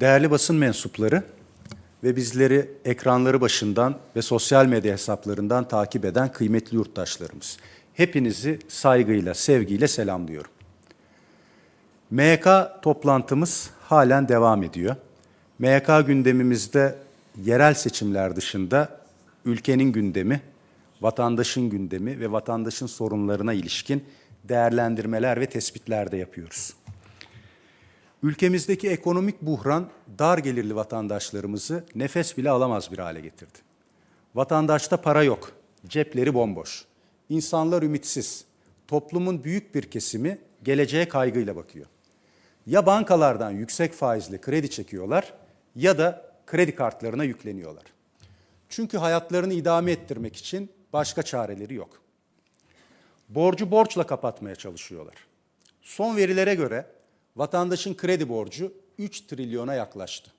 Değerli basın mensupları ve bizleri ekranları başından ve sosyal medya hesaplarından takip eden kıymetli yurttaşlarımız. Hepinizi saygıyla, sevgiyle selamlıyorum. MYK toplantımız halen devam ediyor. MYK gündemimizde yerel seçimler dışında ülkenin gündemi, vatandaşın gündemi ve vatandaşın sorunlarına ilişkin değerlendirmeler ve tespitler de yapıyoruz. Ülkemizdeki ekonomik buhran dar gelirli vatandaşlarımızı nefes bile alamaz bir hale getirdi. Vatandaşta para yok, cepleri bomboş. İnsanlar ümitsiz. Toplumun büyük bir kesimi geleceğe kaygıyla bakıyor. Ya bankalardan yüksek faizli kredi çekiyorlar ya da kredi kartlarına yükleniyorlar. Çünkü hayatlarını idame ettirmek için başka çareleri yok. Borcu borçla kapatmaya çalışıyorlar. Son verilere göre vatandaşın kredi borcu 3 trilyona yaklaştı.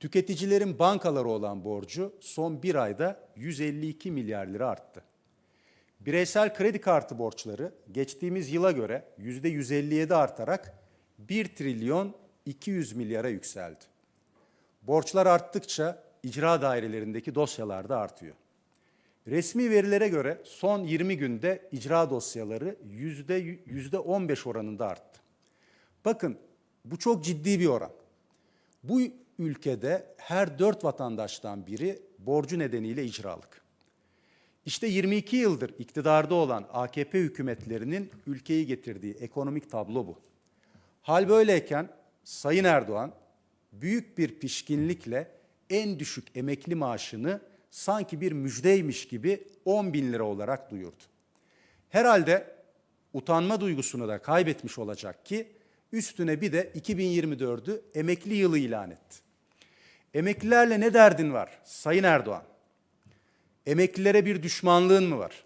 Tüketicilerin bankalara olan borcu son bir ayda 152 milyar lira arttı. Bireysel kredi kartı borçları geçtiğimiz yıla göre yüzde 157 artarak 1 trilyon 200 milyara yükseldi. Borçlar arttıkça icra dairelerindeki dosyalar da artıyor. Resmi verilere göre son 20 günde icra dosyaları yüzde yüzde 15 oranında arttı. Bakın bu çok ciddi bir oran. Bu ülkede her dört vatandaştan biri borcu nedeniyle icralık. İşte 22 yıldır iktidarda olan AKP hükümetlerinin ülkeyi getirdiği ekonomik tablo bu. Hal böyleyken Sayın Erdoğan büyük bir pişkinlikle en düşük emekli maaşını sanki bir müjdeymiş gibi 10 bin lira olarak duyurdu. Herhalde utanma duygusunu da kaybetmiş olacak ki üstüne bir de 2024'ü emekli yılı ilan etti. Emeklilerle ne derdin var Sayın Erdoğan? Emeklilere bir düşmanlığın mı var?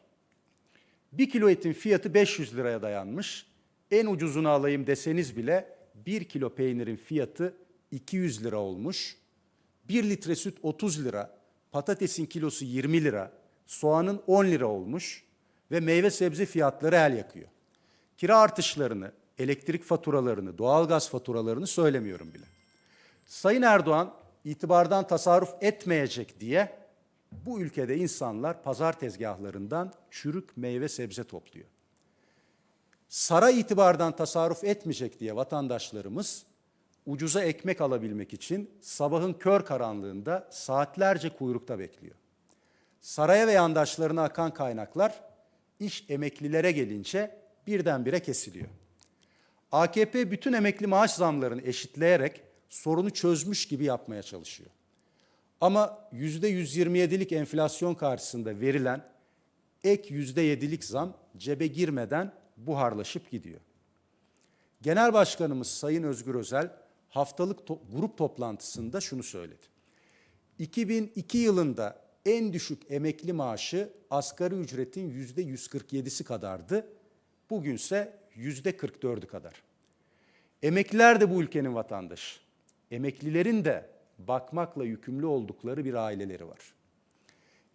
Bir kilo etin fiyatı 500 liraya dayanmış. En ucuzunu alayım deseniz bile bir kilo peynirin fiyatı 200 lira olmuş. Bir litre süt 30 lira, patatesin kilosu 20 lira, soğanın 10 lira olmuş ve meyve sebze fiyatları el yakıyor. Kira artışlarını, elektrik faturalarını, doğalgaz faturalarını söylemiyorum bile. Sayın Erdoğan itibardan tasarruf etmeyecek diye bu ülkede insanlar pazar tezgahlarından çürük meyve sebze topluyor. Saray itibardan tasarruf etmeyecek diye vatandaşlarımız ucuza ekmek alabilmek için sabahın kör karanlığında saatlerce kuyrukta bekliyor. Saraya ve yandaşlarına akan kaynaklar iş emeklilere gelince birdenbire kesiliyor. AKP bütün emekli maaş zamlarını eşitleyerek sorunu çözmüş gibi yapmaya çalışıyor. Ama yüzde 127'lik enflasyon karşısında verilen ek yüzde yedilik zam cebe girmeden buharlaşıp gidiyor. Genel Başkanımız Sayın Özgür Özel haftalık to- grup toplantısında şunu söyledi. 2002 yılında en düşük emekli maaşı asgari ücretin yüzde 147'si kadardı. Bugünse yüzde 44'ü kadar. Emekliler de bu ülkenin vatandaşı. Emeklilerin de bakmakla yükümlü oldukları bir aileleri var.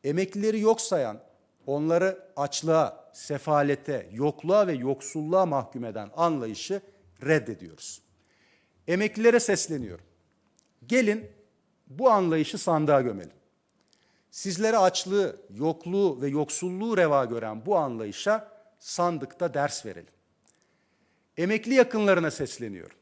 Emeklileri yok sayan, onları açlığa, sefalete, yokluğa ve yoksulluğa mahkum eden anlayışı reddediyoruz. Emeklilere sesleniyorum. Gelin bu anlayışı sandığa gömelim. Sizlere açlığı, yokluğu ve yoksulluğu reva gören bu anlayışa sandıkta ders verelim. Emekli yakınlarına sesleniyorum.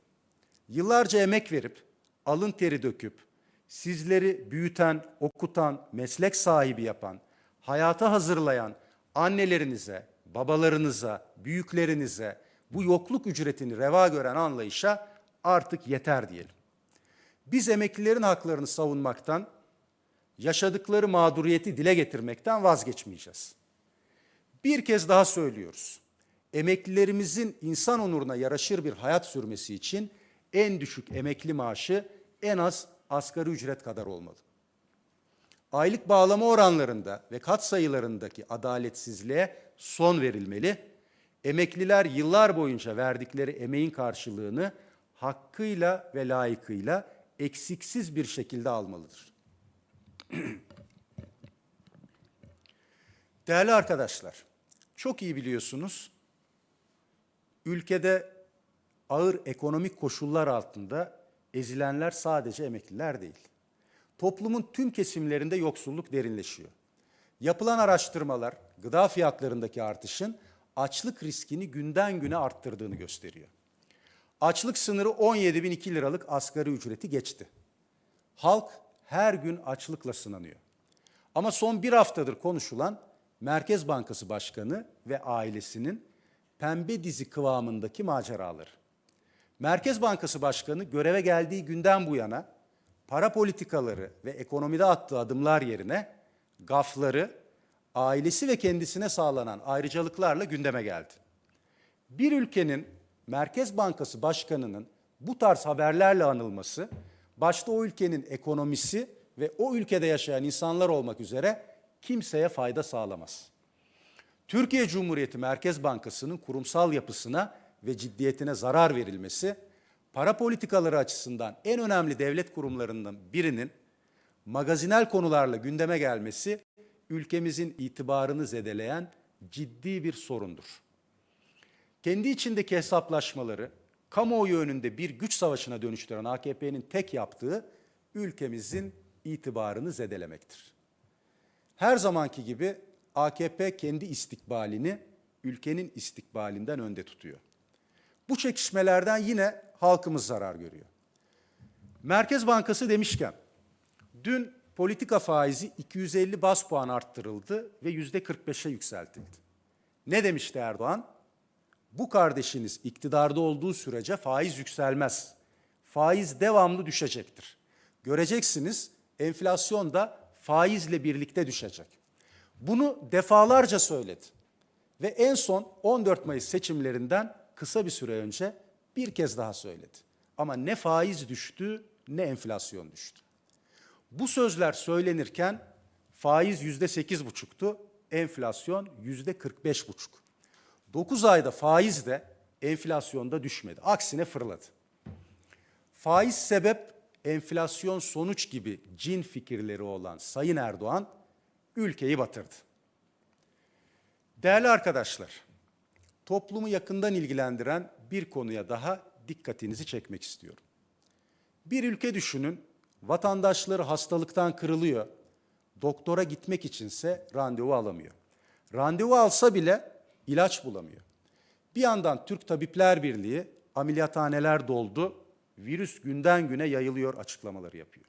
Yıllarca emek verip, alın teri döküp, sizleri büyüten, okutan, meslek sahibi yapan, hayata hazırlayan annelerinize, babalarınıza, büyüklerinize bu yokluk ücretini reva gören anlayışa artık yeter diyelim. Biz emeklilerin haklarını savunmaktan, yaşadıkları mağduriyeti dile getirmekten vazgeçmeyeceğiz. Bir kez daha söylüyoruz. Emeklilerimizin insan onuruna yaraşır bir hayat sürmesi için en düşük emekli maaşı en az asgari ücret kadar olmalı. Aylık bağlama oranlarında ve kat sayılarındaki adaletsizliğe son verilmeli. Emekliler yıllar boyunca verdikleri emeğin karşılığını hakkıyla ve layıkıyla eksiksiz bir şekilde almalıdır. Değerli arkadaşlar, çok iyi biliyorsunuz, ülkede ağır ekonomik koşullar altında Ezilenler sadece emekliler değil. Toplumun tüm kesimlerinde yoksulluk derinleşiyor. Yapılan araştırmalar gıda fiyatlarındaki artışın açlık riskini günden güne arttırdığını gösteriyor. Açlık sınırı 17.002 liralık asgari ücreti geçti. Halk her gün açlıkla sınanıyor. Ama son bir haftadır konuşulan Merkez Bankası Başkanı ve ailesinin pembe dizi kıvamındaki maceraları. Merkez Bankası Başkanı göreve geldiği günden bu yana para politikaları ve ekonomide attığı adımlar yerine gafları, ailesi ve kendisine sağlanan ayrıcalıklarla gündeme geldi. Bir ülkenin Merkez Bankası Başkanı'nın bu tarz haberlerle anılması, başta o ülkenin ekonomisi ve o ülkede yaşayan insanlar olmak üzere kimseye fayda sağlamaz. Türkiye Cumhuriyeti Merkez Bankası'nın kurumsal yapısına ve ciddiyetine zarar verilmesi, para politikaları açısından en önemli devlet kurumlarından birinin magazinel konularla gündeme gelmesi ülkemizin itibarını zedeleyen ciddi bir sorundur. Kendi içindeki hesaplaşmaları kamuoyu önünde bir güç savaşına dönüştüren AKP'nin tek yaptığı ülkemizin itibarını zedelemektir. Her zamanki gibi AKP kendi istikbalini ülkenin istikbalinden önde tutuyor. Bu çekişmelerden yine halkımız zarar görüyor. Merkez Bankası demişken, dün politika faizi 250 bas puan arttırıldı ve yüzde 45'e yükseltildi. Ne demişti Erdoğan? Bu kardeşiniz iktidarda olduğu sürece faiz yükselmez. Faiz devamlı düşecektir. Göreceksiniz enflasyon da faizle birlikte düşecek. Bunu defalarca söyledi. Ve en son 14 Mayıs seçimlerinden kısa bir süre önce bir kez daha söyledi. Ama ne faiz düştü ne enflasyon düştü. Bu sözler söylenirken faiz yüzde sekiz buçuktu, enflasyon yüzde kırk beş buçuk. Dokuz ayda faiz de enflasyonda düşmedi. Aksine fırladı. Faiz sebep, enflasyon sonuç gibi cin fikirleri olan Sayın Erdoğan ülkeyi batırdı. Değerli arkadaşlar, toplumu yakından ilgilendiren bir konuya daha dikkatinizi çekmek istiyorum. Bir ülke düşünün, vatandaşları hastalıktan kırılıyor, doktora gitmek içinse randevu alamıyor. Randevu alsa bile ilaç bulamıyor. Bir yandan Türk Tabipler Birliği ameliyathaneler doldu, virüs günden güne yayılıyor açıklamaları yapıyor.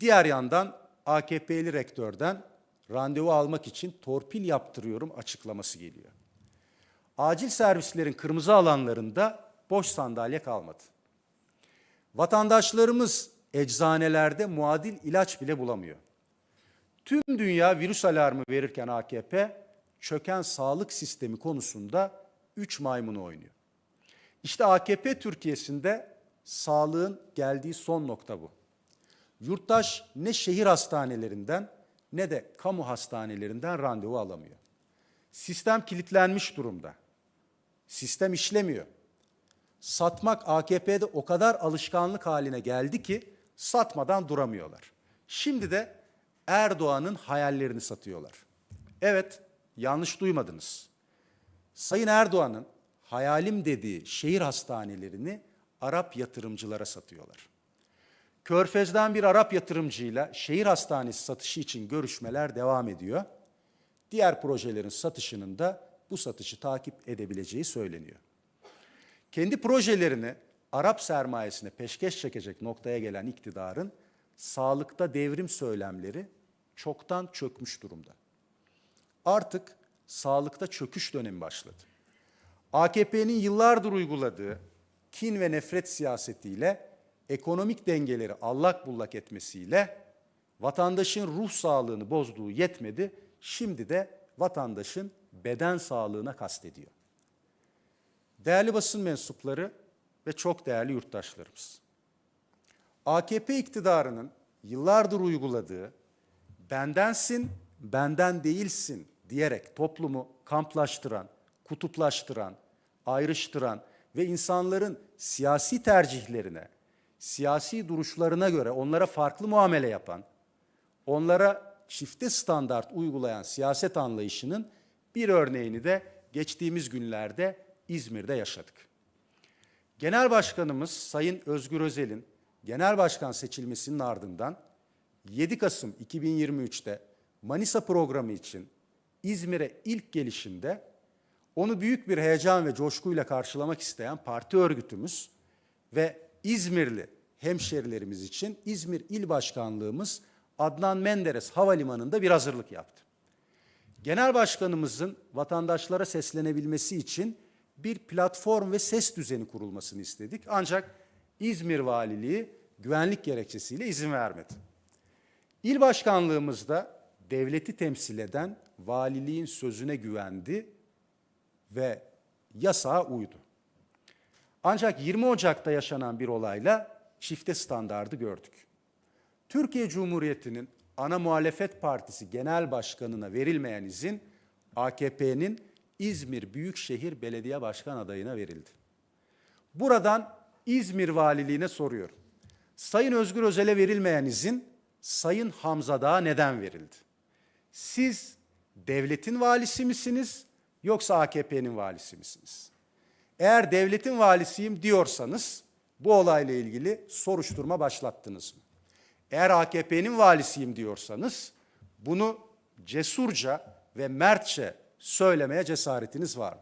Diğer yandan AKP'li rektörden randevu almak için torpil yaptırıyorum açıklaması geliyor. Acil servislerin kırmızı alanlarında boş sandalye kalmadı. Vatandaşlarımız eczanelerde muadil ilaç bile bulamıyor. Tüm dünya virüs alarmı verirken AKP çöken sağlık sistemi konusunda üç maymunu oynuyor. İşte AKP Türkiye'sinde sağlığın geldiği son nokta bu. Yurttaş ne şehir hastanelerinden ne de kamu hastanelerinden randevu alamıyor. Sistem kilitlenmiş durumda. Sistem işlemiyor. Satmak AKP'de o kadar alışkanlık haline geldi ki satmadan duramıyorlar. Şimdi de Erdoğan'ın hayallerini satıyorlar. Evet, yanlış duymadınız. Sayın Erdoğan'ın hayalim dediği şehir hastanelerini Arap yatırımcılara satıyorlar. Körfez'den bir Arap yatırımcıyla şehir hastanesi satışı için görüşmeler devam ediyor. Diğer projelerin satışının da bu satışı takip edebileceği söyleniyor. Kendi projelerini Arap sermayesine peşkeş çekecek noktaya gelen iktidarın sağlıkta devrim söylemleri çoktan çökmüş durumda. Artık sağlıkta çöküş dönemi başladı. AKP'nin yıllardır uyguladığı kin ve nefret siyasetiyle ekonomik dengeleri allak bullak etmesiyle vatandaşın ruh sağlığını bozduğu yetmedi. Şimdi de vatandaşın beden sağlığına kastediyor. Değerli basın mensupları ve çok değerli yurttaşlarımız. AKP iktidarının yıllardır uyguladığı bendensin, benden değilsin diyerek toplumu kamplaştıran, kutuplaştıran, ayrıştıran ve insanların siyasi tercihlerine, siyasi duruşlarına göre onlara farklı muamele yapan, onlara çifte standart uygulayan siyaset anlayışının bir örneğini de geçtiğimiz günlerde İzmir'de yaşadık. Genel Başkanımız Sayın Özgür Özel'in genel başkan seçilmesinin ardından 7 Kasım 2023'te Manisa programı için İzmir'e ilk gelişinde onu büyük bir heyecan ve coşkuyla karşılamak isteyen parti örgütümüz ve İzmirli hemşerilerimiz için İzmir İl Başkanlığımız Adnan Menderes Havalimanı'nda bir hazırlık yaptı. Genel Başkanımızın vatandaşlara seslenebilmesi için bir platform ve ses düzeni kurulmasını istedik. Ancak İzmir Valiliği güvenlik gerekçesiyle izin vermedi. İl başkanlığımızda devleti temsil eden valiliğin sözüne güvendi ve yasağa uydu. Ancak 20 Ocak'ta yaşanan bir olayla çifte standardı gördük. Türkiye Cumhuriyeti'nin ana muhalefet partisi genel başkanına verilmeyen izin AKP'nin İzmir Büyükşehir Belediye Başkan adayına verildi. Buradan İzmir Valiliğine soruyorum. Sayın Özgür Özel'e verilmeyen izin Sayın Hamza Dağ'a neden verildi? Siz devletin valisi misiniz yoksa AKP'nin valisi misiniz? Eğer devletin valisiyim diyorsanız bu olayla ilgili soruşturma başlattınız mı? Eğer AKP'nin valisiyim diyorsanız bunu cesurca ve mertçe söylemeye cesaretiniz var mı?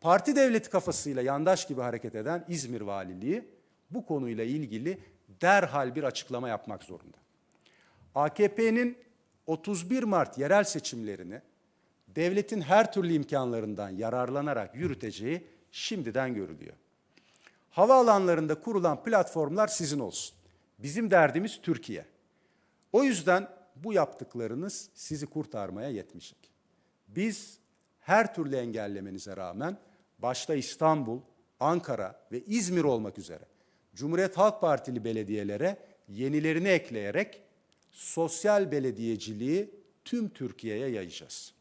Parti devleti kafasıyla yandaş gibi hareket eden İzmir Valiliği bu konuyla ilgili derhal bir açıklama yapmak zorunda. AKP'nin 31 Mart yerel seçimlerini devletin her türlü imkanlarından yararlanarak yürüteceği şimdiden görülüyor. Havaalanlarında kurulan platformlar sizin olsun. Bizim derdimiz Türkiye. O yüzden bu yaptıklarınız sizi kurtarmaya yetmeyecek. Biz her türlü engellemenize rağmen başta İstanbul, Ankara ve İzmir olmak üzere Cumhuriyet Halk Partili belediyelere yenilerini ekleyerek sosyal belediyeciliği tüm Türkiye'ye yayacağız.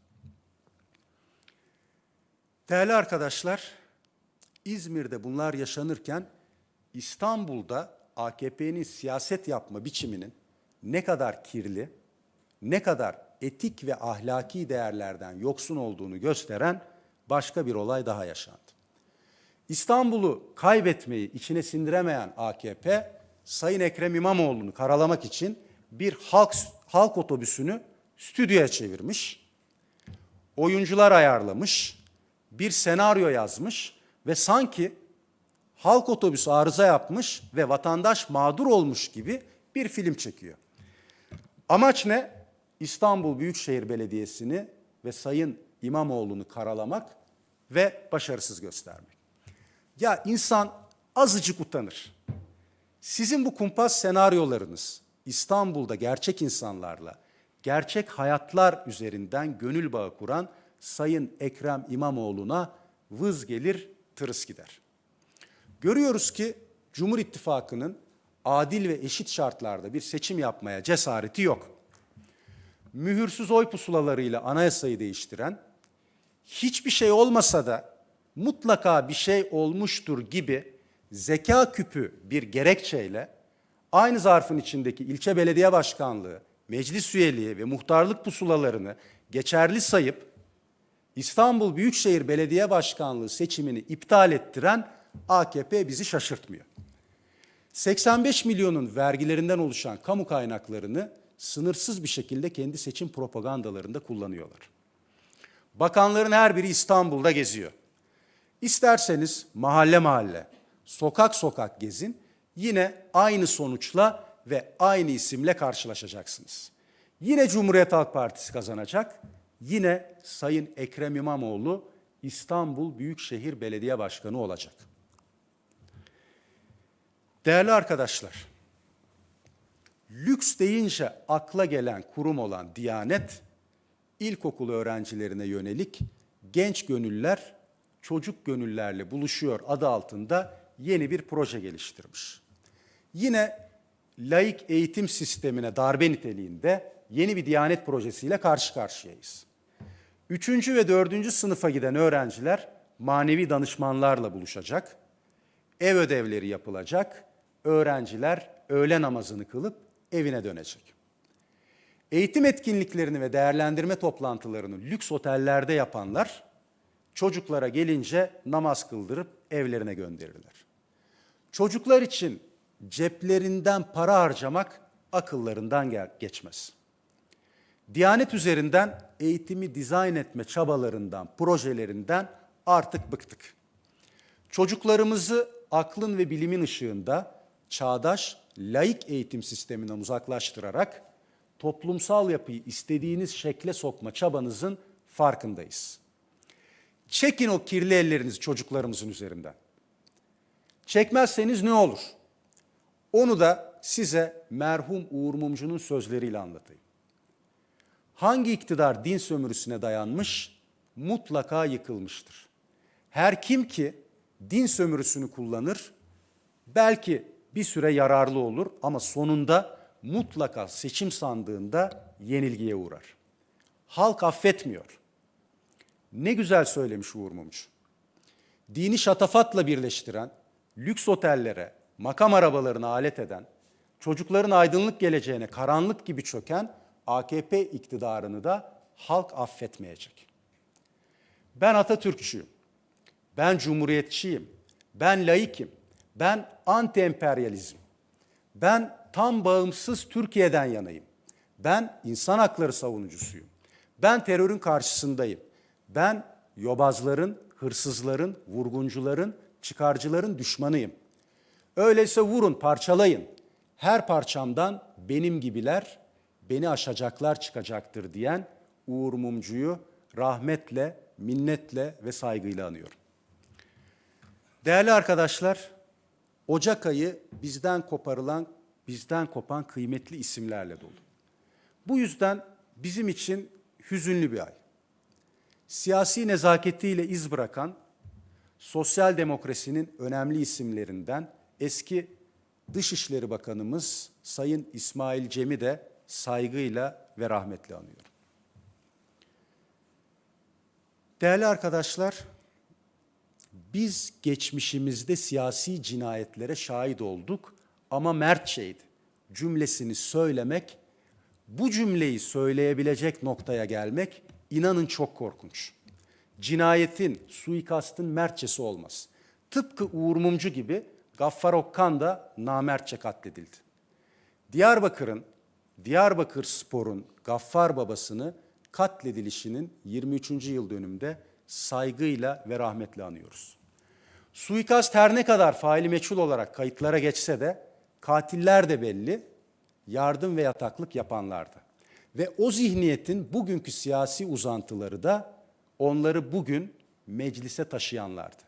Değerli arkadaşlar, İzmir'de bunlar yaşanırken İstanbul'da AKP'nin siyaset yapma biçiminin ne kadar kirli, ne kadar etik ve ahlaki değerlerden yoksun olduğunu gösteren başka bir olay daha yaşandı. İstanbul'u kaybetmeyi içine sindiremeyen AKP, Sayın Ekrem İmamoğlu'nu karalamak için bir halk, halk otobüsünü stüdyoya çevirmiş, oyuncular ayarlamış, bir senaryo yazmış ve sanki halk otobüsü arıza yapmış ve vatandaş mağdur olmuş gibi bir film çekiyor. Amaç ne? İstanbul Büyükşehir Belediyesi'ni ve Sayın İmamoğlu'nu karalamak ve başarısız göstermek. Ya insan azıcık utanır. Sizin bu kumpas senaryolarınız İstanbul'da gerçek insanlarla, gerçek hayatlar üzerinden gönül bağı kuran Sayın Ekrem İmamoğlu'na vız gelir, tırıs gider. Görüyoruz ki Cumhur İttifakı'nın adil ve eşit şartlarda bir seçim yapmaya cesareti yok. Mühürsüz oy pusulalarıyla anayasayı değiştiren, hiçbir şey olmasa da mutlaka bir şey olmuştur gibi zeka küpü bir gerekçeyle aynı zarfın içindeki ilçe belediye başkanlığı, meclis üyeliği ve muhtarlık pusulalarını geçerli sayıp İstanbul Büyükşehir Belediye Başkanlığı seçimini iptal ettiren AKP bizi şaşırtmıyor. 85 milyonun vergilerinden oluşan kamu kaynaklarını sınırsız bir şekilde kendi seçim propagandalarında kullanıyorlar. Bakanların her biri İstanbul'da geziyor. İsterseniz mahalle mahalle, sokak sokak gezin, yine aynı sonuçla ve aynı isimle karşılaşacaksınız. Yine Cumhuriyet Halk Partisi kazanacak, yine Sayın Ekrem İmamoğlu İstanbul Büyükşehir Belediye Başkanı olacak. Değerli arkadaşlar, lüks deyince akla gelen kurum olan Diyanet, ilkokul öğrencilerine yönelik genç gönüller, çocuk gönüllerle buluşuyor adı altında yeni bir proje geliştirmiş. Yine laik eğitim sistemine darbe niteliğinde yeni bir Diyanet projesiyle karşı karşıyayız. Üçüncü ve dördüncü sınıfa giden öğrenciler manevi danışmanlarla buluşacak, ev ödevleri yapılacak, öğrenciler öğle namazını kılıp evine dönecek. Eğitim etkinliklerini ve değerlendirme toplantılarını lüks otellerde yapanlar çocuklara gelince namaz kıldırıp evlerine gönderirler. Çocuklar için ceplerinden para harcamak akıllarından geçmez. Diyanet üzerinden eğitimi dizayn etme çabalarından, projelerinden artık bıktık. Çocuklarımızı aklın ve bilimin ışığında çağdaş, laik eğitim sisteminden uzaklaştırarak toplumsal yapıyı istediğiniz şekle sokma çabanızın farkındayız. Çekin o kirli ellerinizi çocuklarımızın üzerinden. Çekmezseniz ne olur? Onu da size merhum Uğur Mumcu'nun sözleriyle anlatayım. Hangi iktidar din sömürüsüne dayanmış, mutlaka yıkılmıştır. Her kim ki din sömürüsünü kullanır, belki bir süre yararlı olur ama sonunda mutlaka seçim sandığında yenilgiye uğrar. Halk affetmiyor. Ne güzel söylemiş Uğur Mumcu. Dini şatafatla birleştiren, lüks otellere, makam arabalarına alet eden, çocukların aydınlık geleceğine karanlık gibi çöken AKP iktidarını da halk affetmeyecek. Ben Atatürkçüyüm. Ben cumhuriyetçiyim. Ben laikim. Ben anti-emperyalizm. Ben tam bağımsız Türkiye'den yanayım. Ben insan hakları savunucusuyum. Ben terörün karşısındayım. Ben yobazların, hırsızların, vurguncuların, çıkarcıların düşmanıyım. Öyleyse vurun, parçalayın. Her parçamdan benim gibiler, beni aşacaklar çıkacaktır diyen Uğur Mumcu'yu rahmetle, minnetle ve saygıyla anıyorum. Değerli arkadaşlar, Ocak ayı bizden koparılan, bizden kopan kıymetli isimlerle dolu. Bu yüzden bizim için hüzünlü bir ay. Siyasi nezaketiyle iz bırakan sosyal demokrasinin önemli isimlerinden eski Dışişleri Bakanımız Sayın İsmail Cem'i de saygıyla ve rahmetle anıyorum. Değerli arkadaşlar, biz geçmişimizde siyasi cinayetlere şahit olduk ama mertçeydi. Cümlesini söylemek, bu cümleyi söyleyebilecek noktaya gelmek inanın çok korkunç. Cinayetin, suikastın mertçesi olmaz. Tıpkı Uğur Mumcu gibi Gaffar Okkan da namertçe katledildi. Diyarbakır'ın, Diyarbakır Spor'un Gaffar babasını katledilişinin 23. yıl dönümünde saygıyla ve rahmetle anıyoruz. Suikast her ne kadar faili meçhul olarak kayıtlara geçse de katiller de belli, yardım ve yataklık yapanlardı. Ve o zihniyetin bugünkü siyasi uzantıları da onları bugün meclise taşıyanlardı.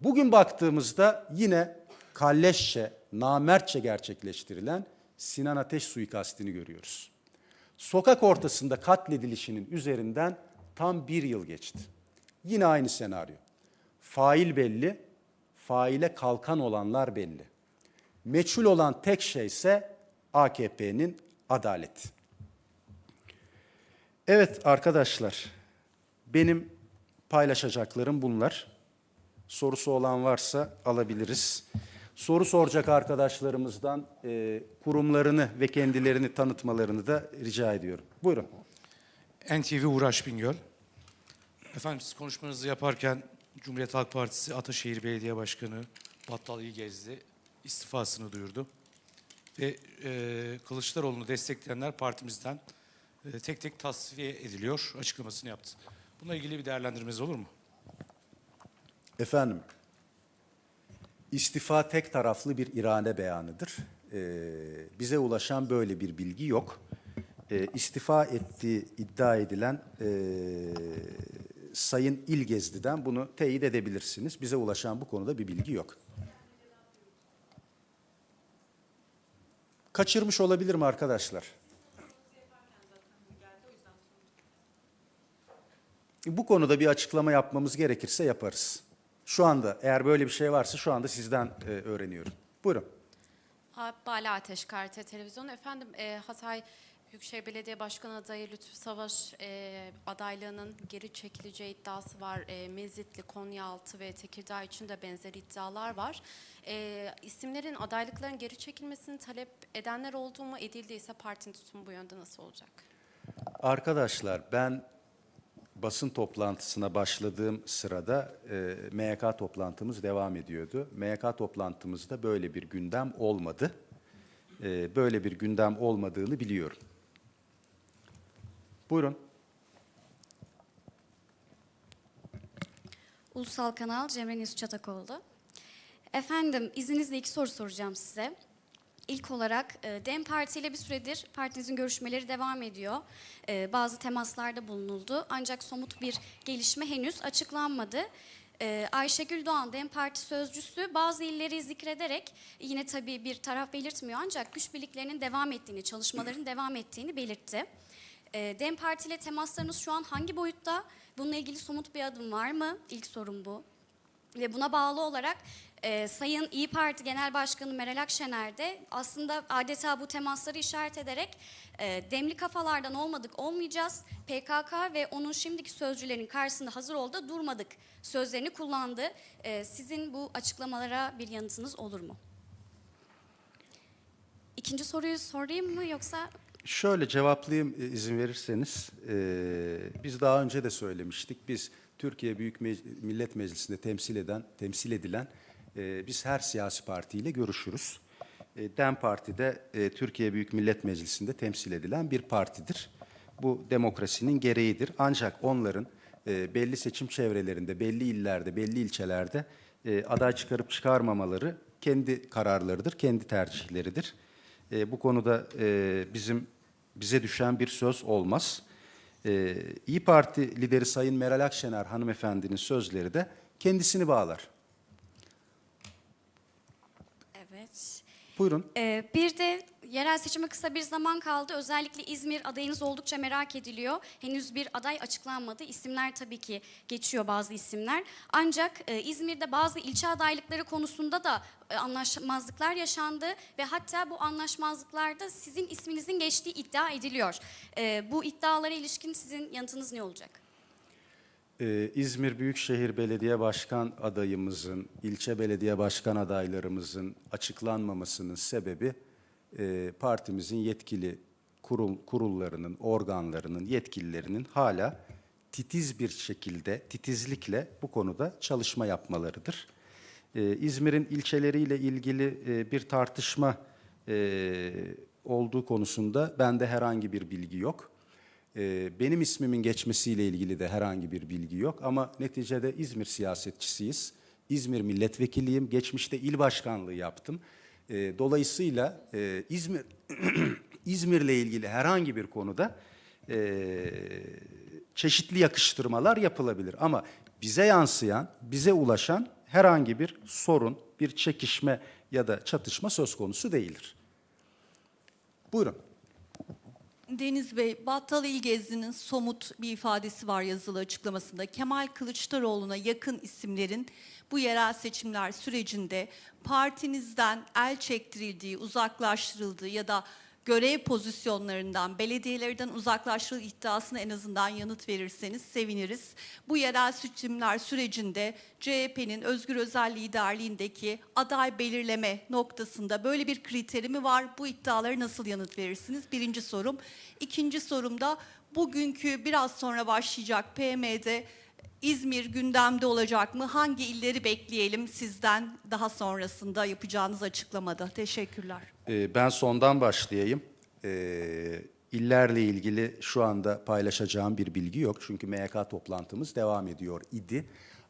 Bugün baktığımızda yine kalleşçe, namertçe gerçekleştirilen Sinan Ateş suikastini görüyoruz. Sokak ortasında katledilişinin üzerinden tam bir yıl geçti. Yine aynı senaryo. Fail belli, faile kalkan olanlar belli. Meçhul olan tek şey ise AKP'nin adaleti. Evet arkadaşlar, benim paylaşacaklarım bunlar. Sorusu olan varsa alabiliriz. Soru soracak arkadaşlarımızdan e, kurumlarını ve kendilerini tanıtmalarını da rica ediyorum. Buyurun. NTV Uğraş Bingöl. Efendim siz konuşmanızı yaparken Cumhuriyet Halk Partisi Ataşehir Belediye Başkanı Battal İlgezdi istifasını duyurdu. Ve e, Kılıçdaroğlu'nu destekleyenler partimizden e, tek tek tasfiye ediliyor açıklamasını yaptı. Bununla ilgili bir değerlendirmeniz olur mu? Efendim, istifa tek taraflı bir irade beyanıdır. Ee, bize ulaşan böyle bir bilgi yok. Ee, istifa ettiği iddia edilen e, Sayın İlgezdi'den bunu teyit edebilirsiniz. Bize ulaşan bu konuda bir bilgi yok. Kaçırmış olabilir mi arkadaşlar? Bu konuda bir açıklama yapmamız gerekirse yaparız. Şu anda eğer böyle bir şey varsa şu anda sizden e, öğreniyorum. Buyurun. Bala Ateş KRT Televizyonu. Efendim e, Hatay Büyükşehir Belediye Başkanı adayı Lütfü Savaş e, adaylığının geri çekileceği iddiası var. E, Mezitli, Konyaaltı ve Tekirdağ için de benzer iddialar var. E, isimlerin adaylıkların geri çekilmesini talep edenler olduğu mu edildiyse partinin tutumu bu yönde nasıl olacak? Arkadaşlar ben basın toplantısına başladığım sırada e, MYK toplantımız devam ediyordu. MYK toplantımızda böyle bir gündem olmadı. E, böyle bir gündem olmadığını biliyorum. Buyurun. Ulusal Kanal Cemre Nesu Çatakoğlu. Efendim izninizle iki soru soracağım size. İlk olarak e, DEM Parti ile bir süredir partinizin görüşmeleri devam ediyor. E, Bazı temaslarda bulunuldu ancak somut bir gelişme henüz açıklanmadı. E, Ayşegül Doğan DEM Parti sözcüsü bazı illeri zikrederek yine tabii bir taraf belirtmiyor ancak güç birliklerinin devam ettiğini, çalışmaların devam ettiğini belirtti. DEM Parti ile temaslarınız şu an hangi boyutta? Bununla ilgili somut bir adım var mı? İlk sorum bu. Ve buna bağlı olarak e, Sayın İyi Parti Genel Başkanı Meral Akşener de aslında adeta bu temasları işaret ederek e, demli kafalardan olmadık olmayacağız. PKK ve onun şimdiki sözcülerin karşısında hazır ol da durmadık sözlerini kullandı. E, sizin bu açıklamalara bir yanıtınız olur mu? İkinci soruyu sorayım mı yoksa Şöyle cevaplayayım e, izin verirseniz. Ee, biz daha önce de söylemiştik. Biz Türkiye Büyük Millet Meclisi'nde temsil eden, temsil edilen e, biz her siyasi partiyle görüşürüz. E, DEM Parti de e, Türkiye Büyük Millet Meclisi'nde temsil edilen bir partidir. Bu demokrasinin gereğidir. Ancak onların e, belli seçim çevrelerinde, belli illerde, belli ilçelerde e, aday çıkarıp çıkarmamaları kendi kararlarıdır, kendi tercihleridir. E, bu konuda e, bizim bize düşen bir söz olmaz. E, İyi Parti lideri Sayın Meral Akşener hanımefendinin sözleri de kendisini bağlar. evet Buyurun. Ee, bir de yerel seçime kısa bir zaman kaldı. Özellikle İzmir adayınız oldukça merak ediliyor. Henüz bir aday açıklanmadı. İsimler tabii ki geçiyor bazı isimler. Ancak e, İzmir'de bazı ilçe adaylıkları konusunda da e, anlaşmazlıklar yaşandı ve hatta bu anlaşmazlıklarda sizin isminizin geçtiği iddia ediliyor. E, bu iddialara ilişkin sizin yanıtınız ne olacak? Ee, İzmir Büyükşehir Belediye Başkan adayımızın, ilçe belediye başkan adaylarımızın açıklanmamasının sebebi e, partimizin yetkili kurul, kurullarının, organlarının, yetkililerinin hala titiz bir şekilde, titizlikle bu konuda çalışma yapmalarıdır. Ee, İzmir'in ilçeleriyle ilgili e, bir tartışma e, olduğu konusunda bende herhangi bir bilgi yok. Ee, benim ismimin geçmesiyle ilgili de herhangi bir bilgi yok ama neticede İzmir siyasetçisiyiz. İzmir milletvekiliyim. Geçmişte il başkanlığı yaptım. Ee, dolayısıyla e, İzmir İzmir'le ilgili herhangi bir konuda e, çeşitli yakıştırmalar yapılabilir ama bize yansıyan, bize ulaşan herhangi bir sorun, bir çekişme ya da çatışma söz konusu değildir. Buyurun. Deniz Bey, Battal İlgezdi'nin somut bir ifadesi var yazılı açıklamasında. Kemal Kılıçdaroğlu'na yakın isimlerin bu yerel seçimler sürecinde partinizden el çektirildiği, uzaklaştırıldığı ya da görev pozisyonlarından, belediyelerden uzaklaştırıldığı iddiasına en azından yanıt verirseniz seviniriz. Bu yerel seçimler sürecinde CHP'nin Özgür Özel liderliğindeki aday belirleme noktasında böyle bir kriteri mi var? Bu iddialara nasıl yanıt verirsiniz? Birinci sorum. İkinci sorum da bugünkü biraz sonra başlayacak PM'de İzmir gündemde olacak mı? Hangi illeri bekleyelim sizden daha sonrasında yapacağınız açıklamada? Teşekkürler. Ee, Ben sondan başlayayım. Ee, ilgili şu anda paylaşacağım bir bilgi yok. Çünkü MYK toplantımız devam ediyor idi.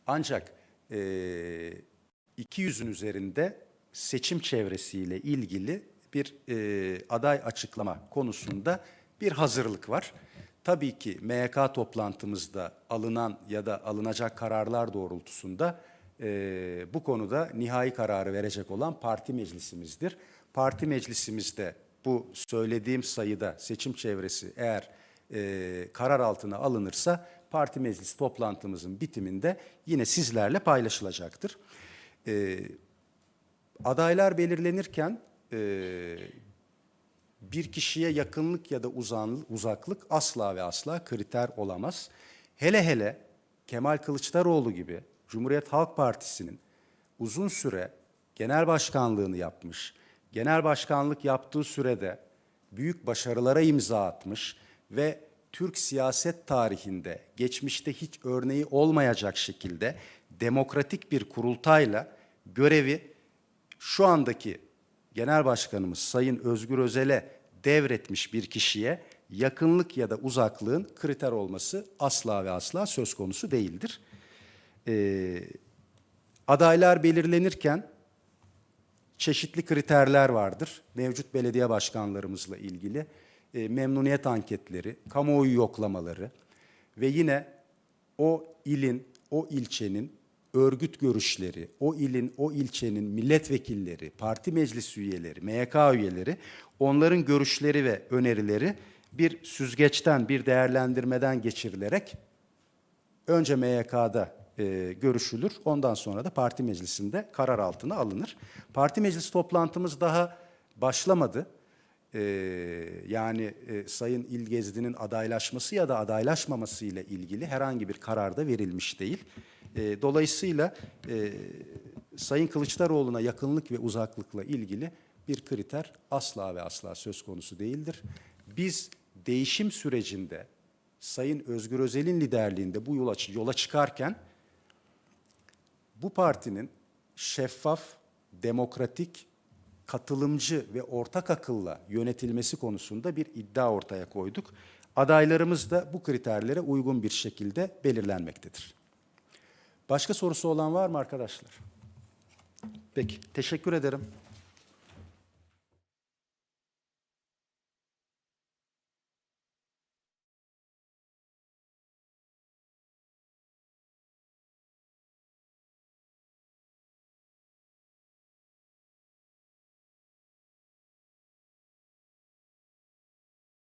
Ancak e, 200'ün üzerinde seçim çevresiyle ilgili bir e, aday açıklama konusunda bir hazırlık var. Tabii ki MYK toplantımızda alınan ya da alınacak kararlar doğrultusunda e, bu konuda nihai kararı verecek olan parti meclisimizdir. Parti meclisimizde bu söylediğim sayıda seçim çevresi eğer e, karar altına alınırsa parti meclis toplantımızın bitiminde yine sizlerle paylaşılacaktır. E, adaylar belirlenirken e, bir kişiye yakınlık ya da uzaklık asla ve asla kriter olamaz. Hele hele Kemal Kılıçdaroğlu gibi Cumhuriyet Halk Partisi'nin uzun süre genel başkanlığını yapmış, genel başkanlık yaptığı sürede büyük başarılara imza atmış ve Türk siyaset tarihinde geçmişte hiç örneği olmayacak şekilde demokratik bir kurultayla görevi şu andaki Genel Başkanımız Sayın Özgür Özel'e devretmiş bir kişiye yakınlık ya da uzaklığın kriter olması asla ve asla söz konusu değildir. Ee, adaylar belirlenirken çeşitli kriterler vardır. Mevcut belediye başkanlarımızla ilgili e, memnuniyet anketleri, kamuoyu yoklamaları ve yine o ilin, o ilçenin örgüt görüşleri, o ilin, o ilçenin milletvekilleri, parti meclis üyeleri, MYK üyeleri, onların görüşleri ve önerileri bir süzgeçten, bir değerlendirmeden geçirilerek önce MYK'da e, görüşülür, ondan sonra da parti meclisinde karar altına alınır. Parti meclis toplantımız daha başlamadı. E, yani e, Sayın İlgezdi'nin adaylaşması ya da adaylaşmaması ile ilgili herhangi bir karar da verilmiş değil. E, dolayısıyla e, Sayın Kılıçdaroğlu'na yakınlık ve uzaklıkla ilgili bir kriter asla ve asla söz konusu değildir. Biz değişim sürecinde Sayın Özgür Özel'in liderliğinde bu yola, yola çıkarken bu partinin şeffaf, demokratik, katılımcı ve ortak akılla yönetilmesi konusunda bir iddia ortaya koyduk. Adaylarımız da bu kriterlere uygun bir şekilde belirlenmektedir. Başka sorusu olan var mı arkadaşlar? Peki, teşekkür ederim.